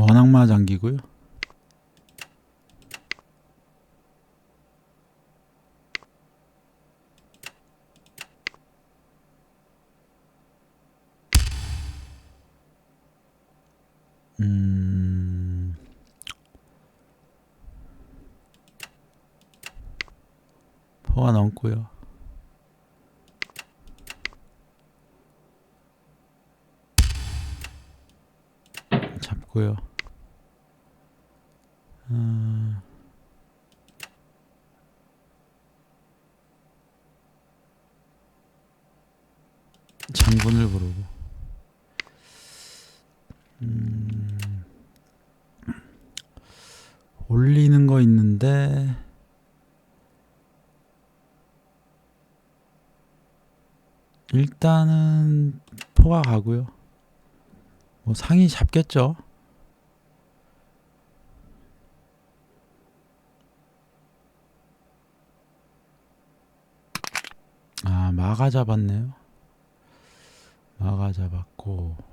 원악마 장기고요. 음. 포가 넘고요. 잡고요. 음. 장군을 부르고. 음. 올리는 거 있는데 일단은 포가 가고요. 뭐 상이 잡겠죠. 아 마가 잡았네요. 마가 잡았고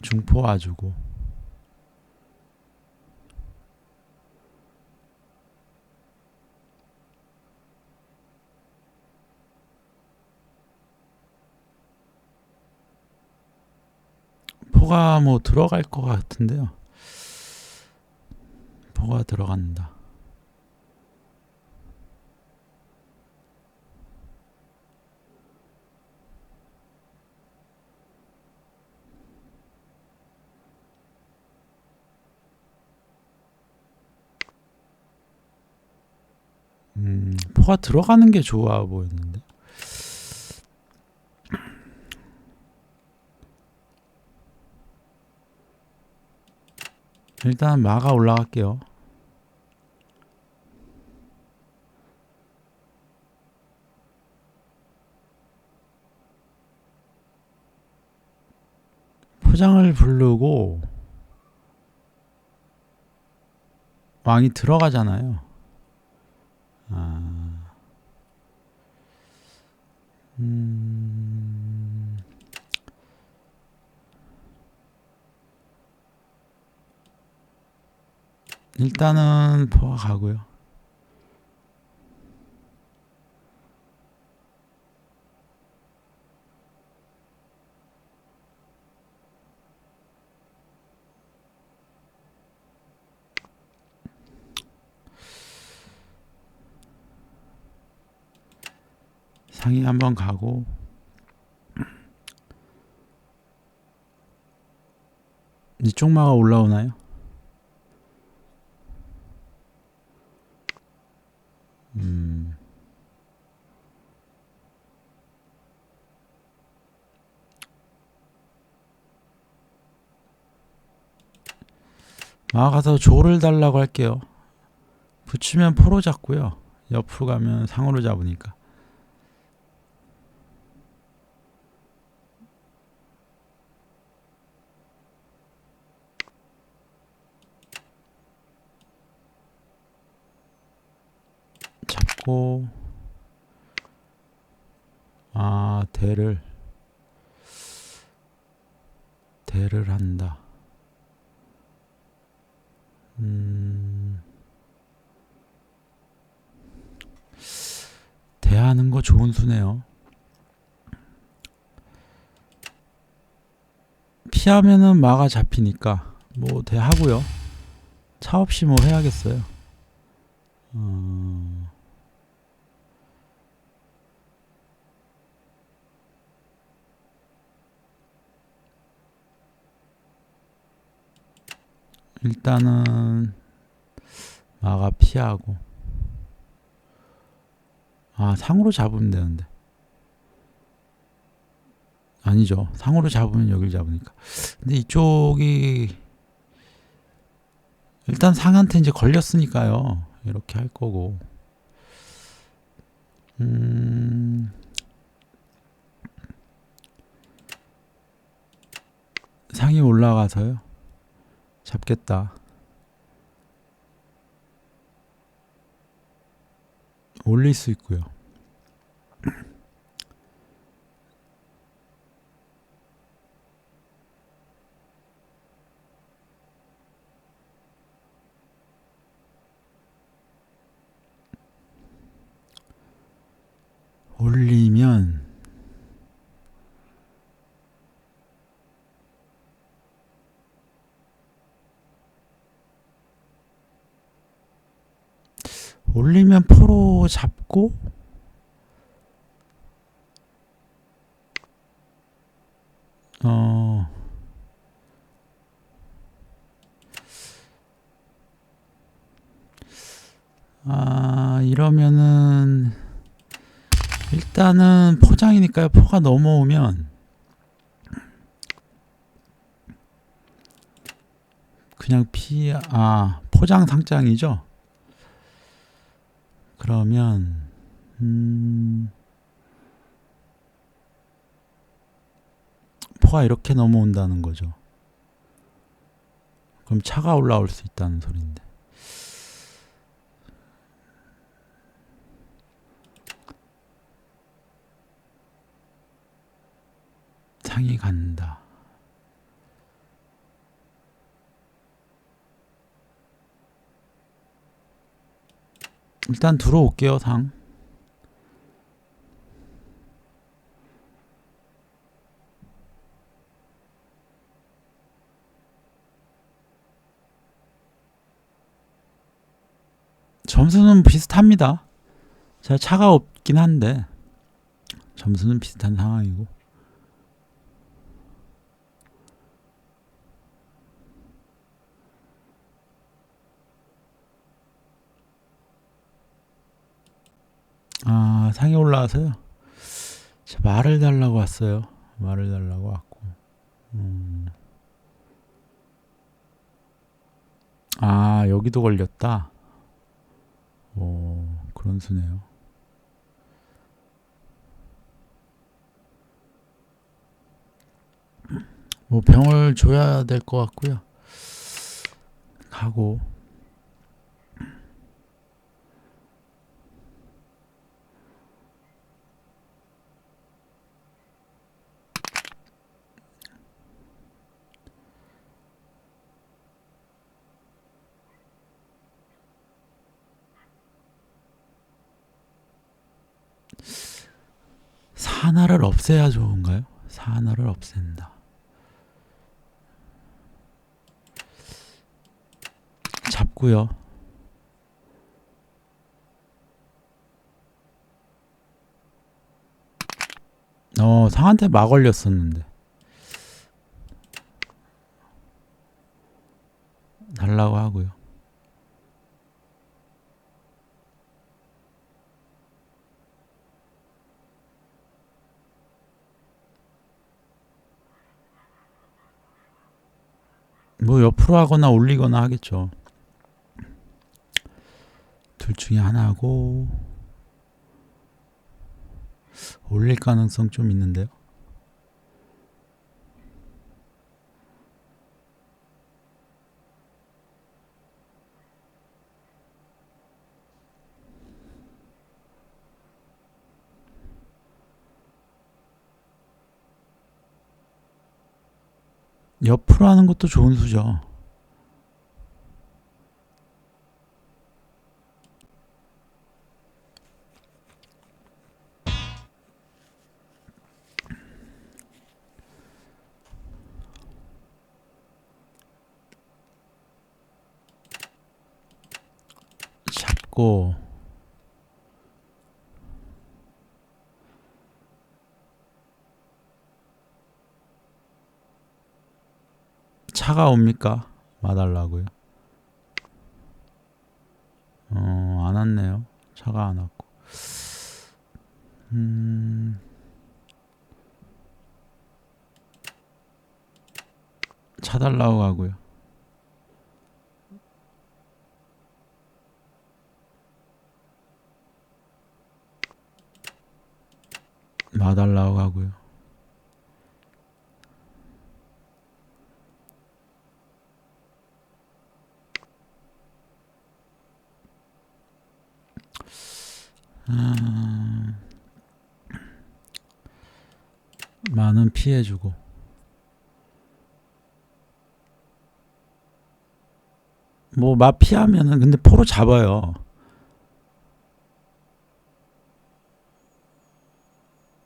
중포 와주고 포가 뭐 들어갈 것 같은데요. 포가 들어간다. 음, 포가 들어가는 게 좋아 보였는데. 일단 마가 올라갈게요. 포장을 부르고 왕이 들어가잖아요. 아, 음, 일단은 포가 가고요. 상이 한번 가고 이쪽 마가 올라오나요? 음. 마 가서 조를 달라고 할게요. 붙이면 포로 잡고요. 옆으로 가면 상으로 잡으니까. 잡고 아 대를 대를 한다. 음 대하는 거 좋은 수네요. 피하면은 마가 잡히니까 뭐 대하고요. 차 없이 뭐 해야겠어요. 어... 일단은 마가 피하고. 아 상으로 잡으면 되는데. 아니죠. 상으로 잡으면 여길 잡으니까. 근데 이쪽이 일단 상한테 이제 걸렸으니까요. 이렇게 할 거고. 음. 상이 올라가서요 잡겠다. 올릴 수 있고요. 올리면 올리면 포로 잡고 어 아, 이러면은 일단은 포장이니까요. 포가 넘어오면 그냥 피, 아, 포장 상장이죠. 그러면 음, 포가 이렇게 넘어온다는 거죠. 그럼 차가 올라올 수 있다는 소리인데. 상이 간다. 일단 들어올게요, 상. 점수는 비슷합니다. 제가 차가 없긴 한데 점수는 비슷한 상황이고. 아, 상에 올라와서요. 자, 말을 달라고 왔어요. 말을 달라고 왔고. 음. 아, 여기도 걸렸다. 오, 그런 수네요. 뭐 병을 줘야 될 것 같고요. 가고 산화를 없애야 좋은가요? 산화를 없앤다. 잡고요. 어, 상한테 막 걸렸었는데. 달라고 하고요. 뭐 옆으로 하거나 올리거나 하겠죠. 둘 중에 하나고 올릴 가능성 좀 있는데요. 옆으로 하는 것도 좋은 수죠. 잡고 차가 옵니까? 와달라고요. 어, 안 왔네요. 차가 안 왔고. 음, 차 달라고 하고요. 와달라고 하고요. 음, 많은 피해 주고. 뭐 마피하면은 근데 포로 잡아요.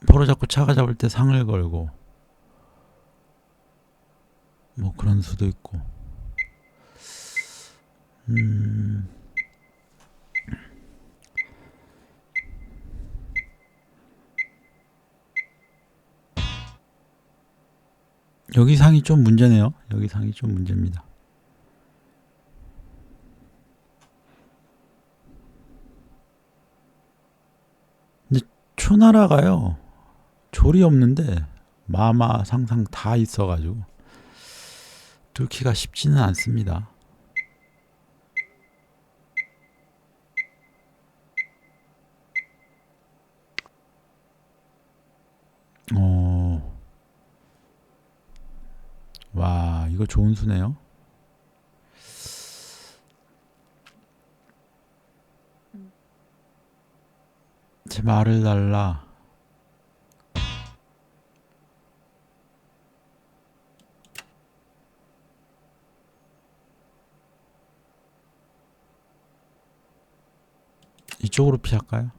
포로 잡고 차가 잡을 때 상을 걸고. 뭐 그런 수도 있고. 음 여기 상이 좀 문제네요. 여기 상이 좀 문제입니다. 근데 초나라가요. 졸이 없는데 마마 상상 다 있어가지고 뚫기가 쉽지는 않습니다. 어. 와, 이거 좋은 수네요. 제 말을 달라. 이쪽으로 피할까요?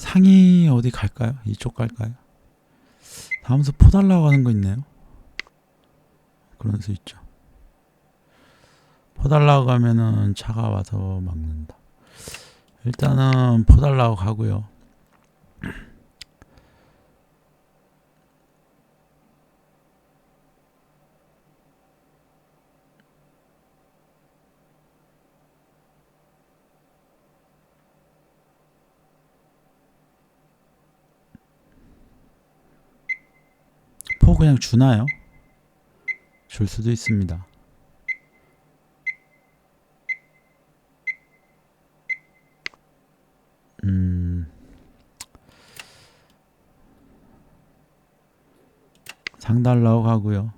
상이 어디 갈까요? 이쪽 갈까요? 다음 수 포달라고 하는 거 있네요. 그런 수 있죠. 포달라고 가면은 차가 와서 막는다. 일단은 포달라고 가고요. 포 그냥 주나요? 줄 수도 있습니다. 음. 상달라고 가고요.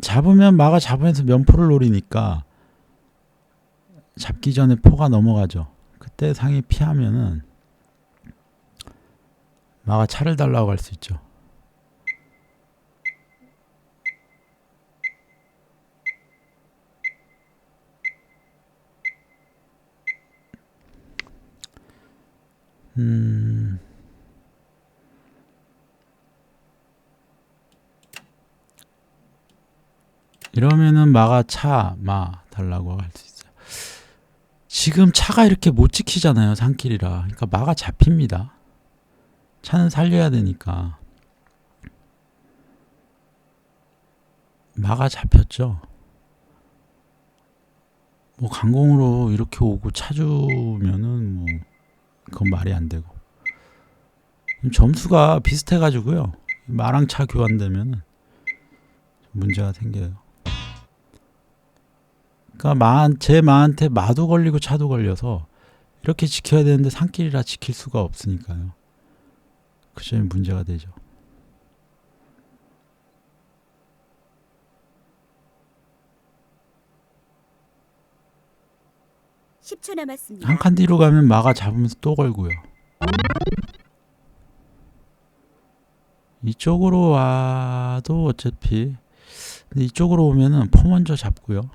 잡으면 마가 잡으면서 면포를 노리니까 잡기 전에 포가 넘어가죠. 그때 상이 피하면은 마가 차를 달라고 할 수 있죠. 음. 이러면은 마가 차, 마 달라고 할 수 있어요. 지금 차가 이렇게 못 지키잖아요, 산길이라. 그러니까 마가 잡힙니다. 차는 살려야 되니까. 마가 잡혔죠. 뭐 강공으로 이렇게 오고 차 주면은 뭐 그건 말이 안 되고 점수가 비슷해가지고요 마랑 차 교환되면 문제가 생겨요. 그러니까 마, 제 마한테 마도 걸리고 차도 걸려서 이렇게 지켜야 되는데 산길이라 지킬 수가 없으니까요. 그 점이 문제가 되죠. 10초 남았습니다. 한칸 뒤로 가면 마가 잡으면서 또 걸고요. 이쪽으로 와도 어차피 이쪽으로 오면은 포 먼저 잡고요.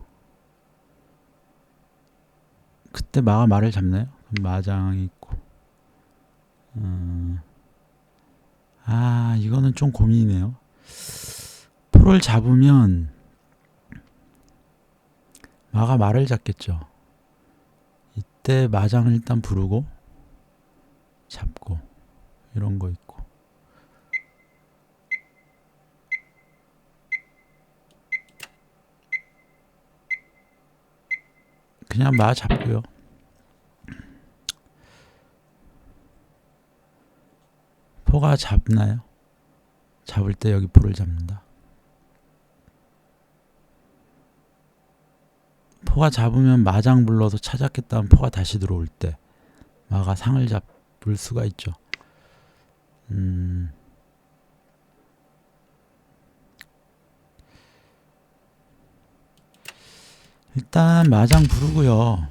그때 마가 말을 잡나요? 마장이 있고. 음. 아 이거는 좀 고민이네요. 포를 잡으면 마가 말을 잡겠죠. 이때 마장을 일단 부르고 잡고 이런 거 있고 그냥 마 잡고요. 포가 잡나요? 잡을 때 여기 포를 잡는다. 포가 잡으면 마장 불러서 찾았겠다면 포가 다시 들어올 때 마가 상을 잡을 수가 있죠. 음. 일단 마장 부르고요.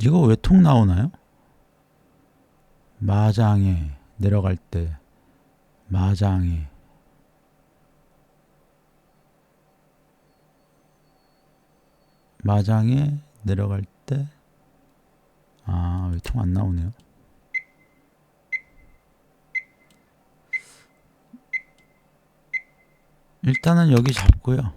이거 왜 통 나오나요? 마장에 내려갈 때 마장에 마장에 내려갈 때 아, 왜 통 안 나오네요. 일단은 여기 잡고요.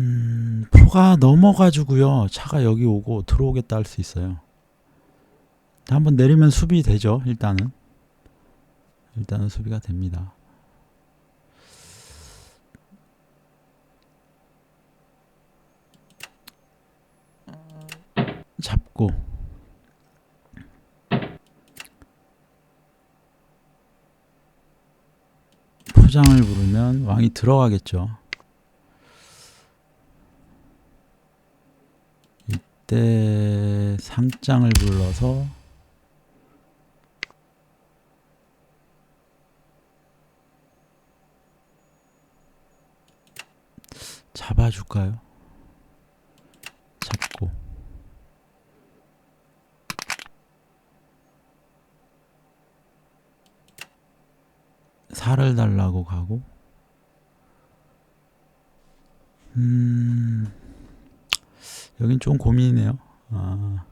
음, 포가 넘어가지고요. 차가 여기 오고 들어오겠다 할 수 있어요. 한번 내리면 수비 되죠. 일단은 일단은 수비가 됩니다. 잡고 포장을 부르면 왕이 들어가겠죠. 이때 상장을 불러서 잡아줄까요? 잡고 살을 달라고 가고 음 여긴 좀 고민이네요. 아.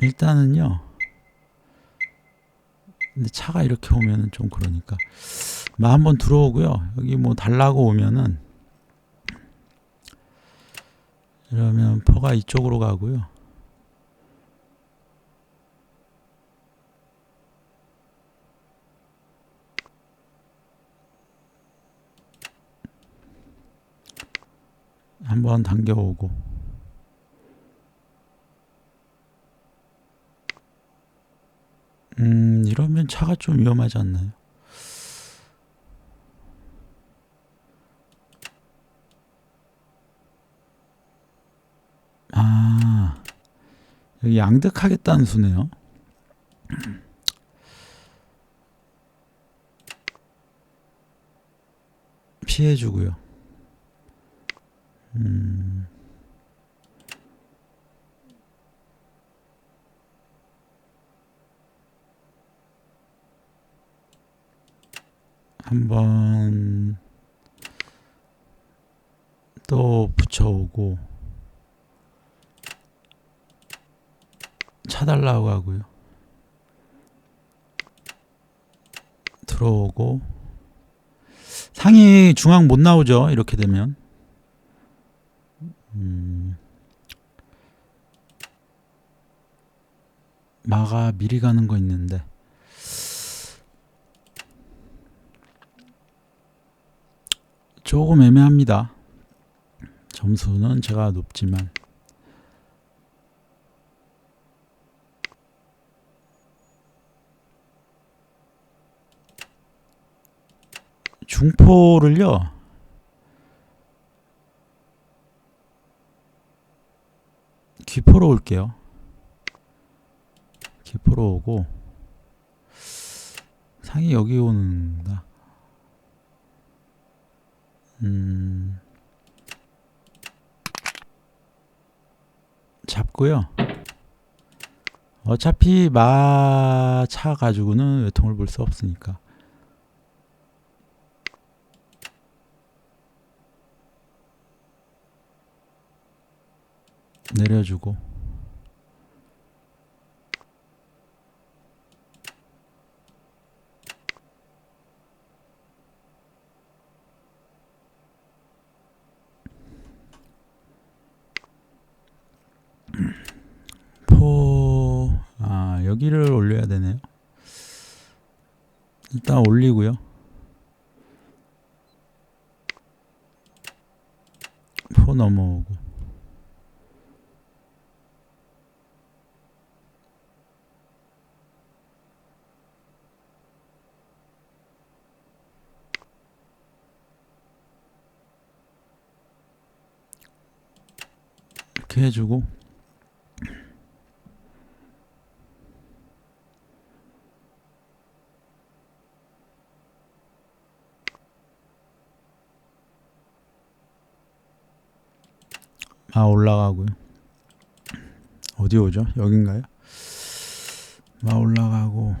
일단은요. 근데 차가 이렇게 오면은 좀 그러니까 마 한번 들어오고요. 여기 뭐 달라고 오면은 이러면 퍼가 이쪽으로 가고요. 한번 당겨오고 음 이러면 차가 좀 위험하지 않나요? 아 여기 양득하겠다는 수네요. 피해주고요. 음. 한번 또 붙여오고 차달라고 하고요. 들어오고 상이 중앙 못 나오죠. 이렇게 되면 음, 마가 미리 가는 거 있는데 조금 애매합니다. 점수는 제가 높지만 중포를요. 귀포로 올게요. 귀포로 오고 상이 여기 오는다. 음. 잡고요. 어차피 마 차 가지고는 외통을 볼 수 없으니까. 내려주고 포, 아, 여기를 올려야 되네요. 일단 올리고요. 포 넘어오고. 이렇게 해주고 아 올라가고요. 어디 오죠? 여긴가요? 마 올라가고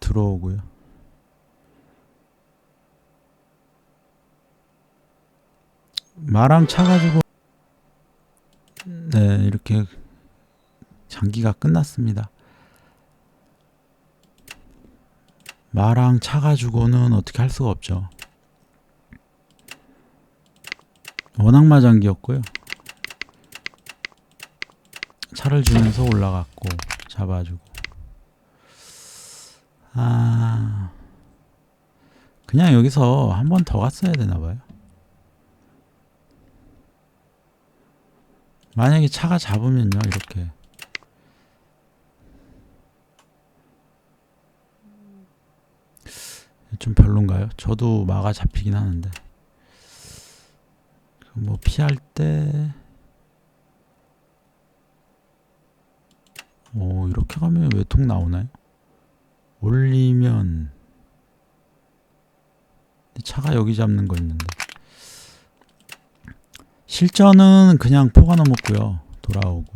들어오고요. 마랑 차가지고 네 이렇게 장기가 끝났습니다. 마랑 차가지고는 어떻게 할 수가 없죠. 원악마 장기였고요. 차를 주면서 올라갔고 잡아주고 아 그냥 여기서 한 번 더 갔어야 되나 봐요. 만약에 차가 잡으면요 이렇게 좀 별론가요? 저도 마가 잡히긴 하는데 뭐 피할 때 오, 이렇게 가면 외통 나오나요? 올리면 차가 여기 잡는 거 있는데 실전은 그냥 포가 넘었고요. 돌아오고.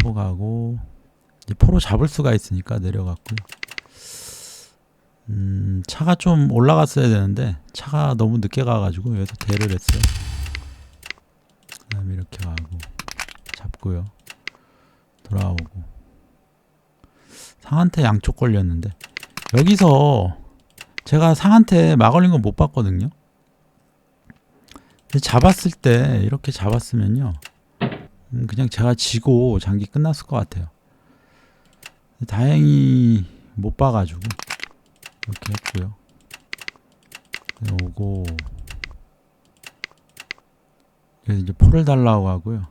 포 가고. 이제 포로 잡을 수가 있으니까 내려갔고요 음, 차가 좀 올라갔어야 되는데 차가 너무 늦게 가가지고 여기서 대를 했어요. 그 다음에 이렇게 가고 잡고요. 돌아오고. 상한테 양쪽 걸렸는데. 여기서 제가 상한테 막 걸린 거못 봤거든요. 잡았을 때 이렇게 잡았으면요, 음, 그냥 제가 지고 장기 끝났을 것 같아요. 다행히 못 봐가지고 이렇게 했고요. 네, 오고 그래서 이제 포를 달라고 하고요.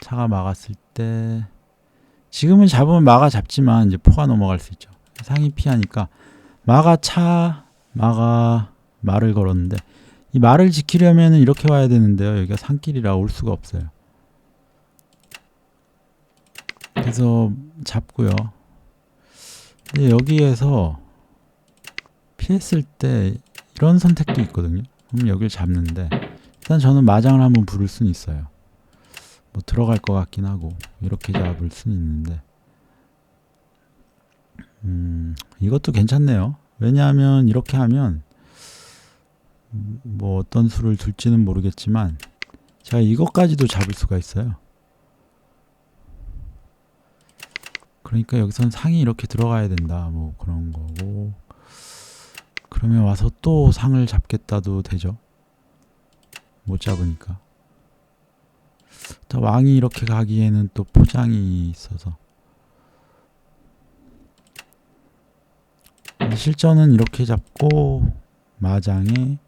차가 막았을 때 지금은 잡으면 마가 잡지만 이제 포가 넘어갈 수 있죠. 상이 피하니까 마가 차 마가 말을 걸었는데 이 말을 지키려면 이렇게 와야 되는데요. 여기가 산길이라 올 수가 없어요. 그래서 잡고요. 근데 여기에서 피했을 때 이런 선택도 있거든요. 그럼 여길 잡는데 일단 저는 마장을 한번 부를 수는 있어요. 뭐 들어갈 것 같긴 하고 이렇게 잡을 수는 있는데 음 이것도 괜찮네요 왜냐하면 이렇게 하면 음, 뭐 어떤 수를 둘지는 모르겠지만 제가 이것까지도 잡을 수가 있어요. 그러니까 여기선 상이 이렇게 들어가야 된다 뭐 그런 거고. 그러면 와서 또 상을 잡겠다도 되죠? 못 잡으니까. 또 왕이 이렇게 가기에는 또 포장이 있어서. 실전은 이렇게 잡고 마장에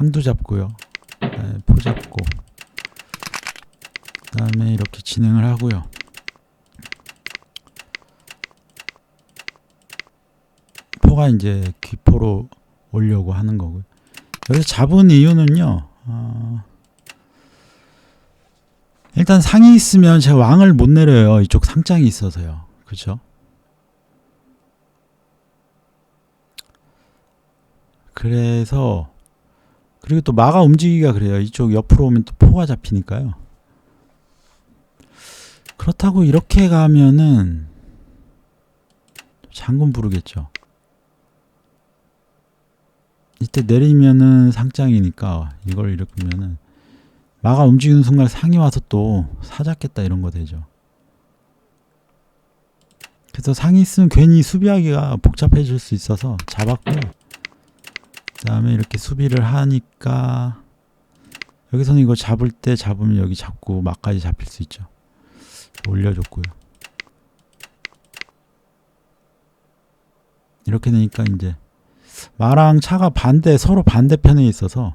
상도 잡고요 네, 포 잡고 그 다음에 이렇게 진행을 하고요 포가 이제 귀포로 오려고 하는 거고요 여기서 잡은 이유는요 어, 일단 상이 있으면 제가 왕을 못 내려요. 이쪽 상장이 있어서요. 그죠? 그래서 그리고 또 마가 움직이기가 그래요. 이쪽 옆으로 오면 또 포가 잡히니까요. 그렇다고 이렇게 가면은 장군 부르겠죠. 이때 내리면은 상장이니까 이걸 이렇게면은 마가 움직이는 순간 상이 와서 또 사잡겠다 이런 거 되죠. 그래서 상이 있으면 괜히 수비하기가 복잡해질 수 있어서 잡았고요. 그 다음에 이렇게 수비를 하니까 여기서는 이거 잡을 때 잡으면 여기 잡고 막까지 잡힐 수 있죠. 올려줬고요. 이렇게 되니까 이제 마랑 차가 반대 서로 반대편에 있어서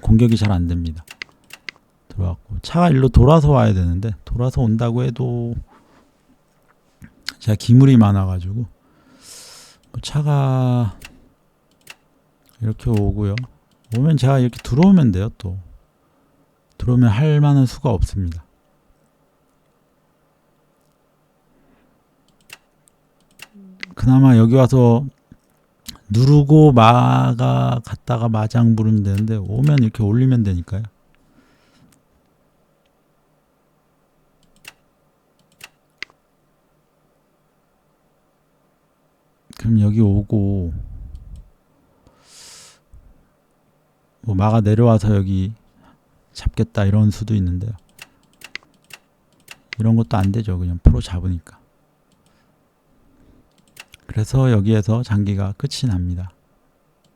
공격이 잘 안 됩니다. 들어왔고 차가 일로 돌아서 와야 되는데 돌아서 온다고 해도 제가 기물이 많아가지고 뭐 차가 이렇게 오고요. 오면 제가 이렇게 들어오면 돼요. 또 들어오면 할 만한 수가 없습니다. 그나마 여기 와서 누르고 마가 갔다가 마장 부르면 되는데 오면 이렇게 올리면 되니까요. 그럼 여기 오고 뭐 마가 내려와서 여기 잡겠다 이런 수도 있는데요. 이런 것도 안 되죠. 그냥 프로 잡으니까. 그래서 여기에서 장기가 끝이 납니다.